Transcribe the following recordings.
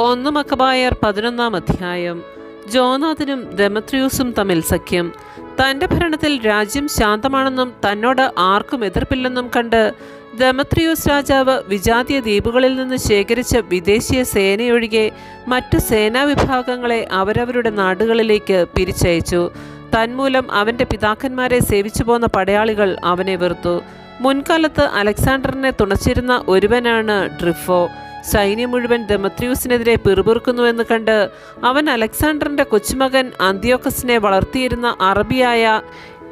ഒന്ന് മക്കബായർ പതിനൊന്നാം അധ്യായം. ജോനാഥനും ദമത്രിയൂസും തമ്മിൽ സഖ്യം. തന്റെ ഭരണത്തിൽ രാജ്യം ശാന്തമാണെന്നും തന്നോട് ആർക്കും എതിർപ്പില്ലെന്നും കണ്ട് ദമത്രിയൂസ് രാജാവ് വിജാതീയ ദ്വീപുകളിൽ നിന്ന് ശേഖരിച്ച വിദേശീയ സേനയൊഴികെ മറ്റു സേനാവിഭാഗങ്ങളെ അവരവരുടെ നാടുകളിലേക്ക് പിരിച്ചയച്ചു. തന്മൂലം അവന്റെ പിതാക്കന്മാരെ സേവിച്ചു പോന്ന പടയാളികൾ അവനെ വെറുത്തു. മുൻകാലത്ത് അലക്സാണ്ടറിനെ തുണച്ചിരുന്ന ഒരുവനാണ് ഡ്രിഫോ. സൈന്യം മുഴുവൻ ദമത്രിയൂസിനെതിരെ പിറുപിറുക്കുന്നുവെന്ന് കണ്ട് അവൻ അലക്സാണ്ടറിന്റെ കൊച്ചുമകൻ അന്ത്യോക്കസിനെ വളർത്തിയിരുന്ന അറബിയായ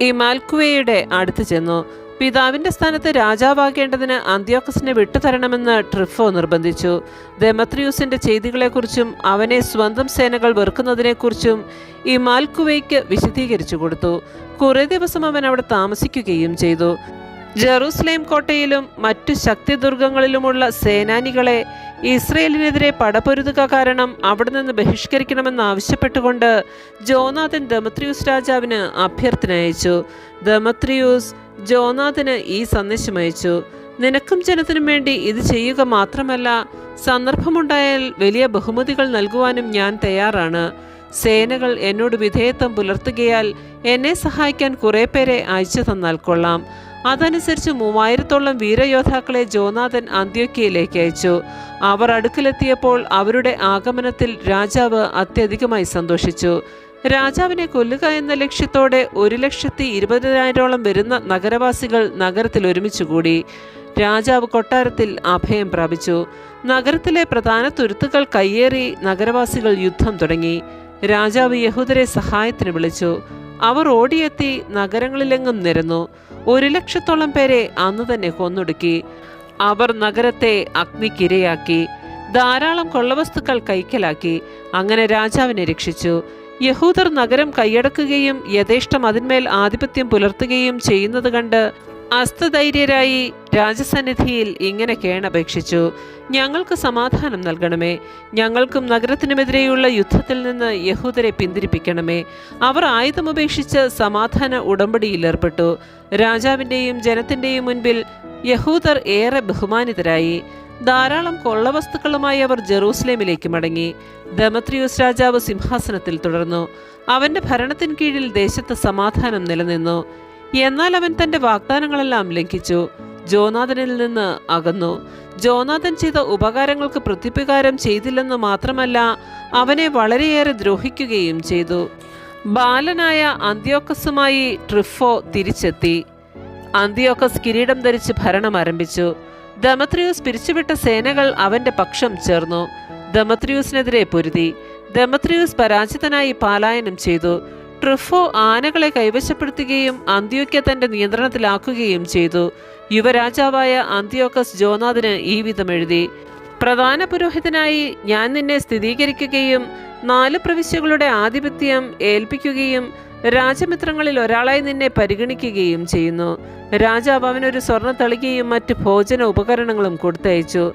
ഇമാൽക്കുവയുടെ അടുത്ത് ചെന്നു. പിതാവിന്റെ സ്ഥാനത്ത് രാജാവാകേണ്ടതിന് അന്ത്യോക്കസിനെ വിട്ടുതരണമെന്ന് ട്രിഫോ നിർബന്ധിച്ചു. ദമത്രിയൂസിന്റെ ചെയ്തികളെക്കുറിച്ചും അവനെ സ്വന്തം സേനകൾ വെറുക്കുന്നതിനെക്കുറിച്ചും ഇമാൽക്കുവയ്ക്ക് വിശദീകരിച്ചു കൊടുത്തു. കുറേ ദിവസം അവൻ അവിടെ താമസിക്കുകയും ചെയ്തു. ജെറൂസലേം കോട്ടയിലും മറ്റു ശക്തിദുർഗങ്ങളിലുമുള്ള സേനാനികളെ ഇസ്രയേലിനെതിരെ പടപൊരുതുക കാരണം അവിടെ നിന്ന് ബഹിഷ്കരിക്കണമെന്ന് ആവശ്യപ്പെട്ടുകൊണ്ട് ജോനാഥൻ ദമത്രിയൂസ് രാജാവിന് അഭ്യർത്ഥന അയച്ചു. ദമത്രിയൂസ് ജോനാഥന് ഈ സന്ദേശം അയച്ചു. നിനക്കും ജനത്തിനും വേണ്ടി ഇത് ചെയ്യുക മാത്രമല്ല സന്ദർഭമുണ്ടായാൽ വലിയ ബഹുമതികൾ നൽകുവാനും ഞാൻ തയ്യാറാണ്. സേനകൾ എന്നോട് വിധേയത്വം പുലർത്തുകയാൽ എന്നെ സഹായിക്കാൻ കുറേ പേരെ അയച്ചു തന്നാൽ കൊള്ളാം. അതനുസരിച്ച് മൂവായിരത്തോളം വീരയോദ്ധാക്കളെ ജോനാഥൻ അന്ത്യോക്കിയയിലേക്ക് അയച്ചു. അവർ അടുക്കിലെത്തിയപ്പോൾ അവരുടെ ആഗമനത്തിൽ രാജാവ് അത്യധികമായി സന്തോഷിച്ചു. രാജാവിനെ കൊല്ലുക എന്ന ലക്ഷ്യത്തോടെ ഒരു ലക്ഷത്തി ഇരുപതിനായിരോളം വരുന്ന നഗരവാസികൾ നഗരത്തിൽ ഒരുമിച്ചുകൂടി രാജാവ് കൊട്ടാരത്തിൽ അഭയം പ്രാപിച്ചു. നഗരത്തിലെ പ്രധാന തുരുത്തുകൾ കയ്യേറി നഗരവാസികൾ യുദ്ധം തുടങ്ങി. രാജാവ് യഹൂദരെ സഹായത്തിന് വിളിച്ചു. അവർ ഓടിയെത്തി നഗരങ്ങളിലെങ്ങും നിരന്നു. ഒരു ലക്ഷത്തോളം പേരെ അന്ന് തന്നെ കൊന്നൊടുക്കി. അവർ നഗരത്തെ അഗ്നിക്കിരയാക്കി ധാരാളം കൊള്ളവസ്തുക്കൾ കൈക്കലാക്കി അങ്ങനെ രാജാവിനെ രക്ഷിച്ചു. യഹൂദർ നഗരം കൈയടക്കുകയും യഥേഷ്ടം അതിന്മേൽ ആധിപത്യം പുലർത്തുകയും ചെയ്യുന്നത് കണ്ട് അസ്തധൈര്യരായി രാജസന്നിധിയിൽ ഇങ്ങനെ കേണപേക്ഷിച്ചു. ഞങ്ങൾക്ക് സമാധാനം നൽകണമേ. ഞങ്ങൾക്കും നഗരത്തിനുമെതിരെയുള്ള യുദ്ധത്തിൽ നിന്ന് യഹൂദരെ പിന്തിരിപ്പിക്കണമേ. അവർ ആയുധമുപേക്ഷിച്ച് സമാധാന ഉടമ്പടിയിൽ ഏർപ്പെട്ടു. രാജാവിന്റെയും ജനത്തിന്റെയും മുൻപിൽ യഹൂദർ ഏറെ ബഹുമാനിതരായി. ധാരാളം കൊള്ളവസ്തുക്കളുമായി അവർ ജെറൂസലേമിലേക്ക് മടങ്ങി. ദമത്രിയൂസ് രാജാവ് സിംഹാസനത്തിൽ തുടർന്നു. അവന്റെ ഭരണത്തിൻ കീഴിൽ ദേശത്ത് സമാധാനം നിലനിന്നു. എന്നാൽ അവൻ തന്റെ വാഗ്ദാനങ്ങളെല്ലാം ലംഘിച്ചു. ജോനാഥനിൽ നിന്ന് അകന്നു. ജോനാഥൻ ചെയ്ത ഉപകാരങ്ങൾക്ക് പ്രത്യുപകാരം ചെയ്തില്ലെന്ന് മാത്രമല്ല അവനെ വളരെയേറെ ദ്രോഹിക്കുകയും ചെയ്തു. ബാലനായ അന്ത്യോക്കസുമായി ട്രിഫോ തിരിച്ചെത്തി. അന്ത്യോക്കസ് കിരീടം ധരിച്ച് ഭരണം ആരംഭിച്ചു. ദമത്രിയൂസ് പിരിച്ചുവിട്ട സേനകൾ അവന്റെ പക്ഷം ചേർന്നു. ദമത്രിയൂസിനെതിരെ പൊരുതി. ദമത്രിയൂസ് പരാജിതനായി പാലായനം ചെയ്തു. ട്രിഫോ ആനകളെ കൈവശപ്പെടുത്തുകയും അന്ത്യോക്യ തന്റെ നിയന്ത്രണത്തിലാക്കുകയും ചെയ്തു. യുവരാജാവായ അന്ത്യോക്കസ് ജോനാഥിന് ഈ വിധം എഴുതി. പ്രധാന പുരോഹിതനായി ഞാൻ നിന്നെ സ്ഥിരീകരിക്കുകയും നാല് പ്രവിശ്യകളുടെ ആധിപത്യം ഏൽപ്പിക്കുകയും രാജമിത്രങ്ങളിൽ ഒരാളായി നിന്നെ പരിഗണിക്കുകയും ചെയ്യുന്നു. രാജാവ് അവനൊരു സ്വർണ തളികയും മറ്റ് ഭോജന ഉപകരണങ്ങളും കൊടുത്തയച്ചു.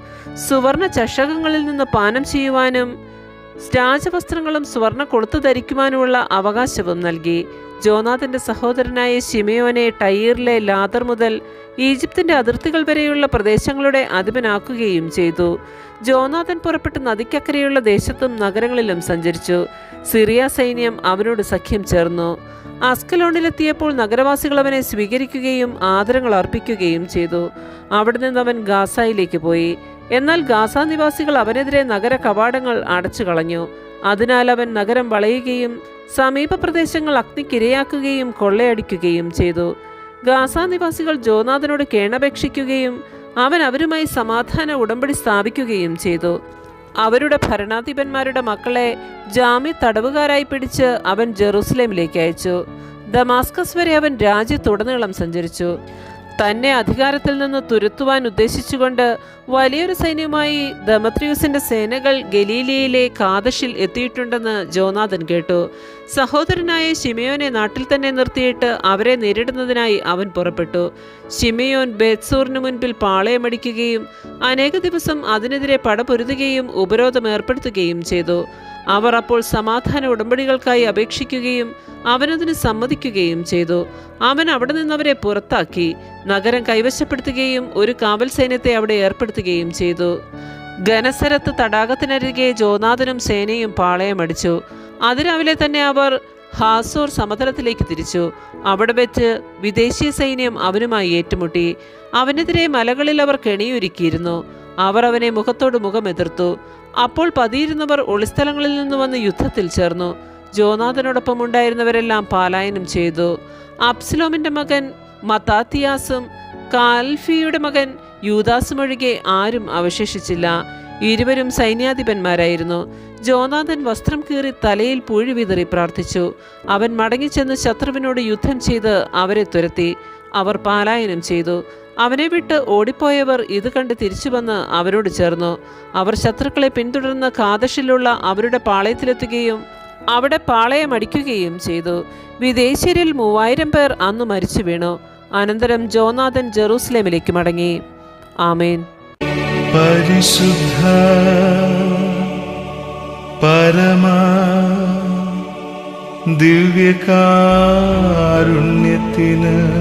സുവർണ ചഷകങ്ങളിൽ നിന്ന് പാനം ചെയ്യുവാനും രാജവസ്ത്രങ്ങളും സ്വർണ കൊളുത്തു ധരിക്കുവാനുമുള്ള അവകാശവും നൽകി. ജോനാഥന്റെ സഹോദരനായ ഷിമയോനെ ടൈറിലെ ലാദർ മുതൽ ഈജിപ്തിന്റെ അതിർത്തികൾ വരെയുള്ള പ്രദേശങ്ങളുടെ അധിപനാക്കുകയും ചെയ്തു. ജോനാഥൻ പുറപ്പെട്ട് നദിക്കക്കരെയുള്ള ദേശത്തും നഗരങ്ങളിലും സഞ്ചരിച്ചു. സിറിയ സൈന്യം അവനോട് സഖ്യം ചേർന്നു. അസ്കലോണിലെത്തിയപ്പോൾ നഗരവാസികൾ അവനെ സ്വീകരിക്കുകയും ആദരങ്ങൾ അർപ്പിക്കുകയും ചെയ്തു. അവിടെ നിന്ന് അവൻ ഗാസായിലേക്ക് പോയി. എന്നാൽ ഗാസ നിവാസികൾ അവനെതിരെ നഗര കവാടങ്ങൾ അടച്ചു കളഞ്ഞു. അതിനാൽ അവൻ നഗരം വളയുകയും സമീപ പ്രദേശങ്ങൾ അഗ്നിക്കിരയാക്കുകയും കൊള്ളയടിക്കുകയും ചെയ്തു. ഗാസ നിവാസികൾ ജോനാഥനോട് കേണപേക്ഷിക്കുകയും അവൻ അവരുമായി സമാധാന ഉടമ്പടി സ്ഥാപിക്കുകയും ചെയ്തു. അവരുടെ ഭരണാധിപന്മാരുടെ മക്കളെ ജാമി തടവുകാരായി പിടിച്ച് അവൻ ജെറൂസലേമിലേക്ക് അയച്ചു. ദമാസ്കസ് വരെ അവൻ രാജ്യത്തുടനീളം സഞ്ചരിച്ചു. തന്നെ അധികാരത്തിൽ നിന്ന് തുരുത്തുവാൻ ഉദ്ദേശിച്ചുകൊണ്ട് വലിയൊരു സൈന്യമായി ദമത്രിയൂസിന്റെ സേനകൾ ഗലീലിയയിലെ കാദശിൽ എത്തിയിട്ടുണ്ടെന്ന് ജോനാഥൻ കേട്ടു. സഹോദരനായ ഷിമയോനെ നാട്ടിൽ തന്നെ നിർത്തിയിട്ട് അവരെ നേരിടുന്നതിനായി അവൻ പുറപ്പെട്ടു. ഷിമയോൻ ബേത്സൂറിന് മുൻപിൽ പാളയമടിക്കുകയും അനേക ദിവസം അതിനെതിരെ പടപൊരുതുകയും ഉപരോധം ഏർപ്പെടുത്തുകയും ചെയ്തു. അവർ അപ്പോൾ സമാധാന ഉടമ്പടികൾക്കായി അപേക്ഷിക്കുകയും അവനതിന് സമ്മതിക്കുകയും ചെയ്തു. അവൻ അവിടെ നിന്നവരെ പുറത്താക്കി നഗരം കൈവശപ്പെടുത്തുകയും ഒരു കാവൽ സൈന്യത്തെ അവിടെ ഏർപ്പെടുത്തുകയും ചെയ്തു. ഘനസരത്ത് തടാകത്തിനരികെ ജോനാഥനും സേനയും പാളയമടിച്ചു അതിരാവിലെ തന്നെ അവർ ഹാസോർ സമതലത്തിലേക്ക് തിരിച്ചു. അവിടെ വെച്ച് വിദേശീയ സൈന്യം അവനുമായി ഏറ്റുമുട്ടി. അവനെതിരെ മലകളിൽ അവർ കെണിയൊരുക്കിയിരുന്നു. അവർ അവനെ മുഖത്തോട് മുഖം എതിർത്തു അപ്പോൾ പതിയിരുന്നവർ ഒളിസ്ഥലങ്ങളിൽ നിന്ന് വന്ന് യുദ്ധത്തിൽ ചേർന്നു. ജോനാഥനോടൊപ്പം ഉണ്ടായിരുന്നവരെല്ലാം പാലായനം ചെയ്തു. അബ്സലോമിന്റെ മകൻ മത്താത്തിയാസും കാൽഫിയുടെ മകൻ യൂദാസും ഒഴികെ ആരും അവശേഷിച്ചില്ല. ഇരുവരും സൈന്യാധിപന്മാരായിരുന്നു. ജോനാഥൻ വസ്ത്രം കീറി തലയിൽ പുഴു വിതറി പ്രാർത്ഥിച്ചു. അവൻ മടങ്ങിച്ചെന്ന് ശത്രുവിനോട് യുദ്ധം ചെയ്ത് അവരെ തുരത്തി. അവർ പാലായനം ചെയ്തു. അവനെ വിട്ട് ഓടിപ്പോയവർ ഇത് കണ്ട് തിരിച്ചു വന്ന് അവരോട് ചേർന്നു. അവർ ശത്രുക്കളെ പിന്തുടർന്ന് കാദശിലുള്ള അവരുടെ പാളയത്തിലെത്തുകയും അവിടെ പാളയമടിക്കുകയും ചെയ്തു. വിദേശീയരിൽ മൂവായിരം പേർ അന്ന് മരിച്ചു വീണു. അനന്തരം ജോനാഥൻ ജെറൂസലേമിലേക്ക് മടങ്ങി. ആമേൻ. പരിശുദ്ധ പരമാ ദിവ്യകാരുണ്യത്തിന്